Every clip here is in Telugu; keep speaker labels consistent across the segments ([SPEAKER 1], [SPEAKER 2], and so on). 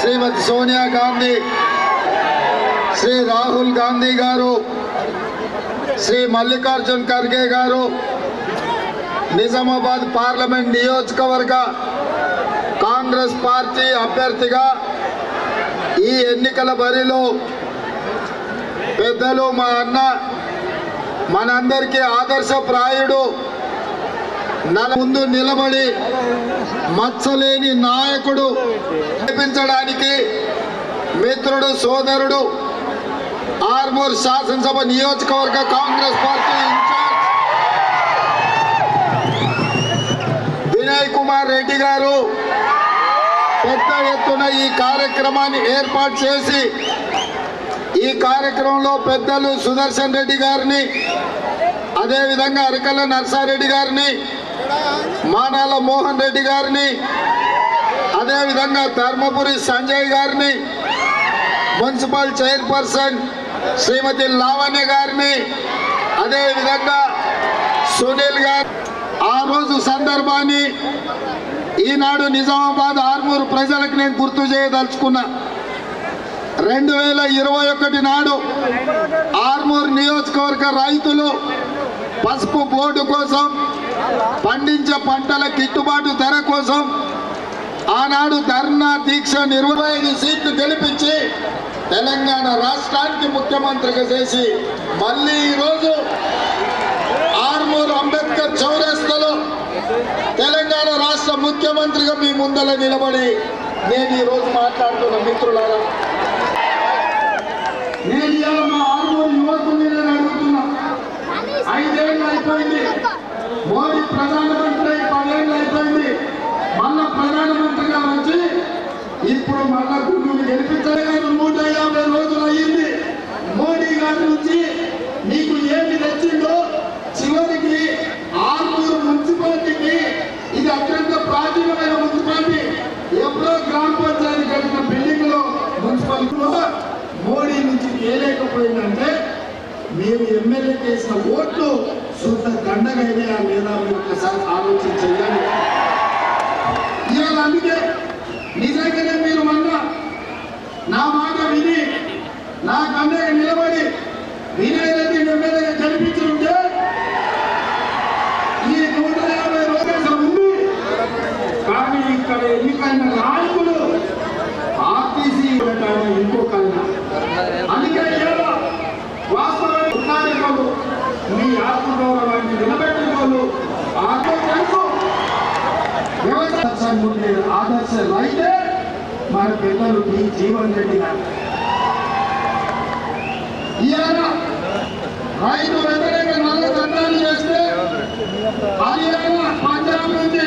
[SPEAKER 1] శ్రీమతి సోనియా గాంధీ శ్రీ రాహుల్ గాంధీ గారు శ్రీ మల్లికార్జున్ ఖర్గే గారు నిజామాబాద్ పార్లమెంట్ నియోజకవర్గ కాంగ్రెస్ పార్టీ అభ్యర్థిగా ఈ ఎన్నికల బరిలో పెద్దలు మా అన్న మనందరికీ ఆదర్శప్రాయుడు నల ముందు నిలబడి మచ్చలేని నాయకుడు నడిపించడానికి మిత్రుడు సోదరుడు ఆర్మూర్ శాసనసభ నియోజకవర్గ Congress party incharge Vinay Kumar Reddy గారు పెద్ద ఎత్తున ఈ కార్యక్రమాన్ని ఏర్పాటు చేసి ఈ కార్యక్రమంలో పెద్దలు సుదర్శన్ రెడ్డి గారిని అదేవిధంగా అరకల నర్సారెడ్డి గారిని మానాల మోహన్ రెడ్డి గారిని అదేవిధంగా ధర్మపురి సంజయ్ గారిని మున్సిపల్ చైర్పర్సన్ శ్రీమతి లావణ్య గారిని అదేవిధంగా సునీల్ గారు ఆ రోజు సందర్భాన్ని ఈనాడు నిజామాబాద్ ఆర్మూరు ప్రజలకు నేను గుర్తు చేయదలుచుకున్నా రెండు వేల ఇరవై ఒకటి నాడు ఆర్మూర్ నియోజకవర్గ రైతులు పసుపు బోర్డు కోసం పండించే పంటల గిట్టుబాటు ధర కోసం ఆనాడు ధర్నా దీక్ష ఇరవై ఐదు సీట్లు గెలిపించి తెలంగాణ రాష్ట్రానికి ముఖ్యమంత్రిగా చేసి మళ్ళీ ఈరోజు ఆర్మూర్ అంబేద్కర్ చౌరస్తలో తెలంగాణ రాష్ట్ర ముఖ్యమంత్రిగా మీ ముందర నిలబడి నేను ఈరోజు మాట్లాడుతున్న మిత్రులారా నేను మా ఆర్మూర్ యువకుని నేను అడుగుతున్నా. ఐదేళ్ళు అయిపోయింది. మోడీ ప్రధానమంత్రి పదేళ్ళు అయిపోయింది. మళ్ళా ప్రధానమంత్రిగా వచ్చి ఇప్పుడు మళ్ళా గుండూరు గెలిపించలేదు నూట యాభై రోజులు అయ్యింది. మోడీ గారి నుంచి నీకు ఏమి తెచ్చిందో చివరికి ఆర్మూరు మున్సిపాలిటీకి ఇది అత్యంత ప్రాచీనమైన మున్సిపాలిటీ. ఎప్పుడో గ్రామ పంచాయతీ కట్టిన బిల్డింగ్లో మున్సిపాలిటీలో మోడీ నుంచి ఏలేకపోయిందంటే మీరు ఎమ్మెల్యే చేసిన ఓట్లు సొంత దండగైనా లేదా మీరు ఒకసారి ఆలోచన చేయాలి. ఇవాళ అందుకే నిజంగానే మీరు మొన్న నా మాట విని నా కండగా నిలబడి వినయ్ రెడ్డి ఎమ్మెల్యేగా కనిపించుంటే ఈ నూట యాభై రోజుల ఉంది కానీ ఇక్కడ ఎన్నికైన నాయకులు ఆర్టీసీ పెట్టాలని ఇంకొక ఆయన. అందుకే ఇవాళ వాస్తవానికి ఉన్నారు వాళ్ళు. మీ ఆత్మగౌరవాన్ని నిలబెట్టిన వాళ్ళు ఆత్మ తెలుసు వ్యవసాయం ఉండే ఆదర్శ అయితే మన పిల్లలు మీ జీవన్ రెడ్డి గారు. ఇవాళ రైతు వ్యతిరేక నల్ల చట్టాలు చేస్తే హర్యానా పంజాబ్ నుంచి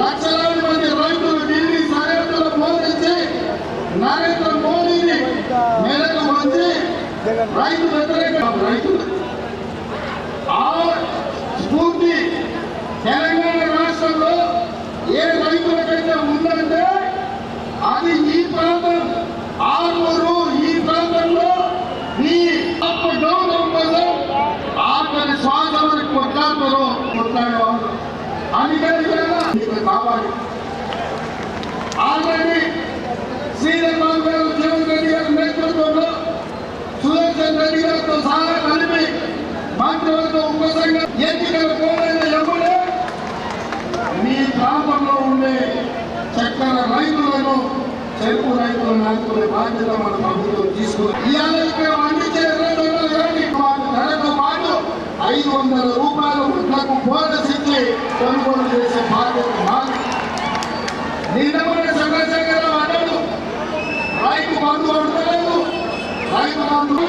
[SPEAKER 1] లక్షలాది మంది రైతులు ఢిల్లీ సరిహద్దులు మోదించి నరేంద్ర మోదీని మేరకు వచ్చి రైతు వ్యతిరేక రైతులు ఆ స్ఫూర్తి తెలంగాణ ఏ రైతులకైతే ఉందంటే అది ఈ ప్రాంతం ఆర్మూరు ఈ ప్రాంతంలో ఈ ఆత్మ గౌరవం కోసం ఆఖరి శ్వాస వరకు కొట్లాడుతారు కొట్లాడేవాళ్ళు అందుకని మీకు కావాలి. ఆల్రెడీ శ్రీధర్బాబు గారు జీవన్ రెడ్డి గారి నేతృత్వంలో సుదర్శన్ రెడ్డి గారితో సహా కలిపి మంత్రివర్గ ఉపసంఘ ఎన్నికలకు మీ ప్రాంతంలో ఉండే చక్కెర రైతులను చెరుకు రైతులను ఆదుకునే బాధ్యత మన ప్రభుత్వం తీసుకుని ఇవాళ ఇక్కడ పండించే రెండు పాటు ఐదు వందల రూపాయలు నాకు బోనస్ ఇచ్చి కొనుగోలు చేసే బాధ్యత మాది. చంద్రశేఖర చంద్రశేఖరరావు అన్నాడు రైతు బంధు అడగలేదు రైతు బంధు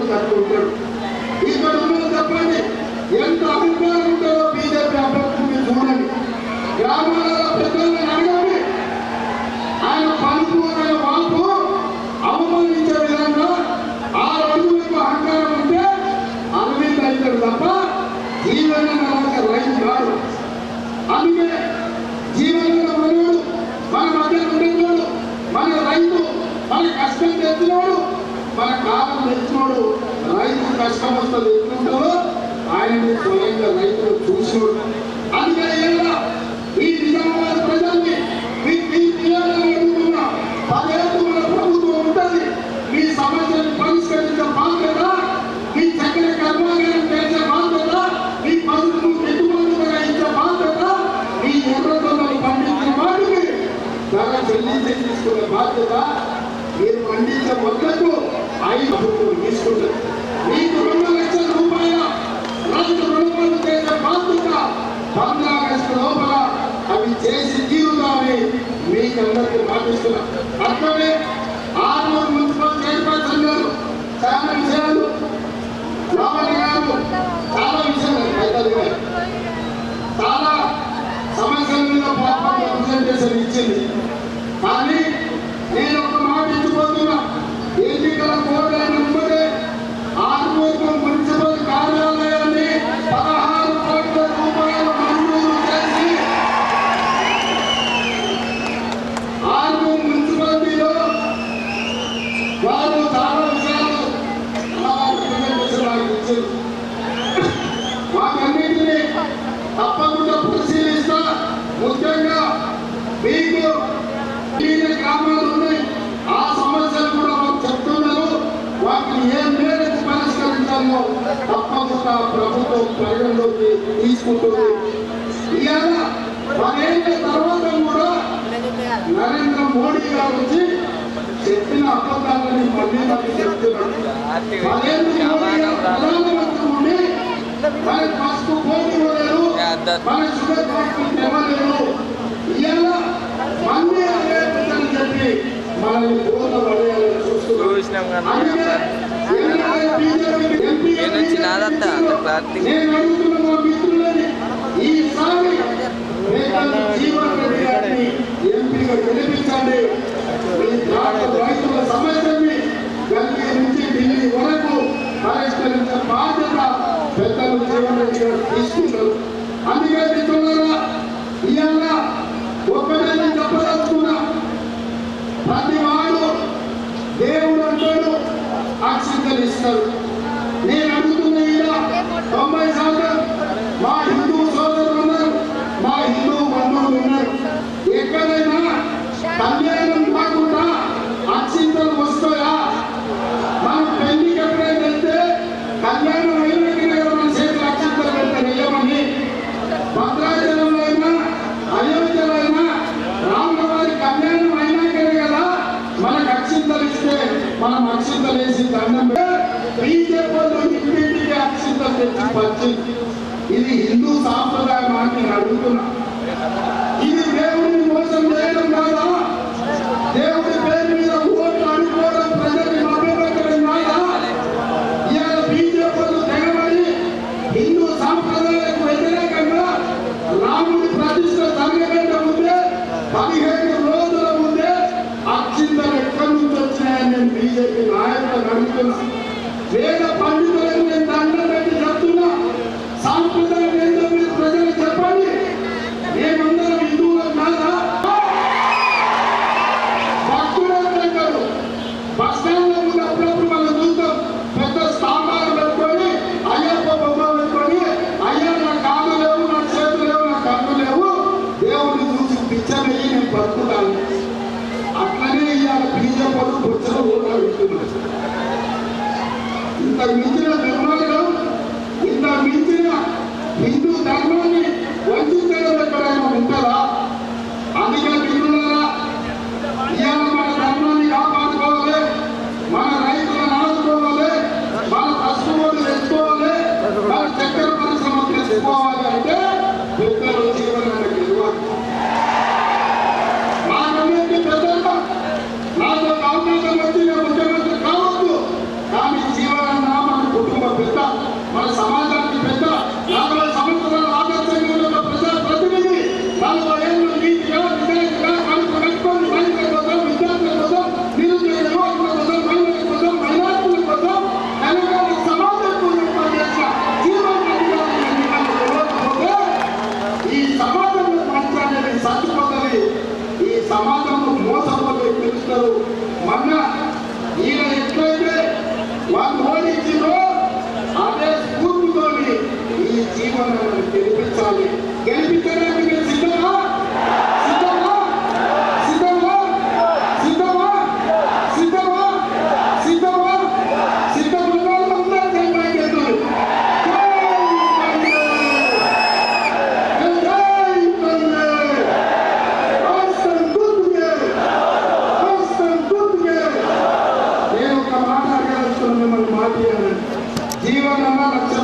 [SPEAKER 1] తీసుకొని ఇక్కడ ఉన్నది చెప్పండి ఎంత అభిప్రాయం ఉంటుందో బీజేపీ అభ్యర్థిని చూడండి. గ్రామాలలో పెద్దలను అడగండి. ఆయన పలుపు ఆయన వాపు అవమానించే విధంగా ఆ రోజులకు అహంకారం ఉంటే అరవింద్ అవుతాడు తప్ప జీవన రైతు కాదు అందుకే జీవనంలో మనోడు మన మధ్య ఉండేవాడు మన రైతు మన కష్టం చేస్తున్నాడు మన కాలం తెచ్చినోడు రైతు కష్టం వస్తుంది. ఎట్లుంటుందో ఆయన స్వయంగా రైతులు చూసినోడు అందుకని ఇలా ఈ నిజామాబాద్ ప్రజల్ని మీ మీ తీయాలని అడుగుతున్నా పదేళ్ళు మన ప్రభుత్వం ఉంటుంది మీ సమస్యను పరిష్కరించే బాధ్యత మీ చక్కెర కర్మాగారం చేసే బాధ్యత మీ పసుపును పెట్టుబడులుగా ఇచ్చే బాధ్యత మీ ఎర్రదొంగలు పండించిన వాటికి ధర చెల్లించి తీసుకునే బాధ్యత మీరు పండించే మొదలకు ఐదు ప్రభుత్వం తీసుకుంటుంది మీకు రెండు లక్షల రూపాయల రైతు రుణమాఫీ చేసే బాధ్యత పంద్రా ఆగస్టు లోపల అవి చేసి తీరుదామని మీకు అందరికీ పాటిస్తున్నా అట్లనే ఆర్మూర్ మున్సిపల్ చైర్పర్సన్ గారు చాలా విషయాలు. గారు చాలా విషయాలు పెద్దలు చాలా సమస్యల మీద ఇచ్చింది. కానీ నేను ఒక మాట ఇచ్చిపోతున్నా ఎన్నికల కోడ్ వెంబడే ఆర్మూర్ మున్సిపల్ కార్యాలయాన్ని పదహారు కోట్ల రూపాయలు మంజూరు చేసి ఆర్మూర్ మున్సిపాలిటీలో వారు చాలా విషయాలు అలా ప్రజెంటేషన్ నాకు ఇచ్చారు వాటన్నిటిని తప్పకుండా పరిశీలిస్తా ముఖ్యంగా మీకు వివిధ గ్రామాలు ఉన్నాయి ఆ సమస్యలు కూడా మాకు చెప్తున్నారు వాటిని ఏ మేరకు పరిష్కరించాలో తప్పకుండా ప్రభుత్వం పరిగణలోకి తీసుకుంటుంది. ఇవాళ పదేళ్ళ తర్వాత కూడా నరేంద్ర మోడీ గారు వచ్చి చెప్పిన అబద్ధాలని మళ్ళీ మళ్ళీ చెప్తున్నాడు పదేళ్ళు మోడీ గారు ప్రధానమంత్రి ఉండి మన పసుపు పోటీ ఇవ్వలేదు మన షుగర్ ఫ్యాక్టరీ ఇవ్వలేదు ఇవాళ మళ్ళీ అదే చెప్పి మనల్ని పూర్ణ పడేయాలని చూస్తున్నాడు
[SPEAKER 2] చూసినాం
[SPEAKER 1] అందుకే మా తీసుకుంటారు అందుకే మిత్రులారా ఇవాళ ఒక్కటే నేను చెప్పదలుచుకున్నా ప్రతి వాడు దేవుడు అంటాడు అక్షింతలు నేను అడుగుతున్న ఇలా తొంభై శాతం మా హిందూ సోదరులు ఉన్నారు. మా హిందూ బంధువులు ఉన్నారు. ఎక్కడైనా తల్లి పచ్చి ఇది హిందూ సాంప్రదాయం అని నేను అడుగుతున్నా. ఇది దేవుడిని మోసం చేయడం కాదా? దేవుడి పేరు మీద ఓట్లు అనుకోవడం ప్రజల్ని మభ్యపెట్టడం కాదా? ఇవాళ బీజేపీలు తెగబడి హిందూ సాంప్రదాయాలకు వ్యతిరేకంగా రాముడి ప్రతిష్ట జరగకుండా ముందే పదిహేను రోజుల ముందే అక్షింతలు ఎక్కడి నుంచి వచ్చినాయని నేను బీజేపీ నాయకులను అడుగుతున్నా. వేద మించిన దుర్మార్గం హిందూ ధర్మాన్ని వంచడం అందుకే పిల్లలారా ఇవాళ మన ధర్మాన్ని కాపాడుకోవాలి మన రైతులను ఆదుకోవాలి మన కష్టమోడు తెచ్చుకోవాలి మన చక్కెర పరిశ్రమ మిమ్మల్ని మాట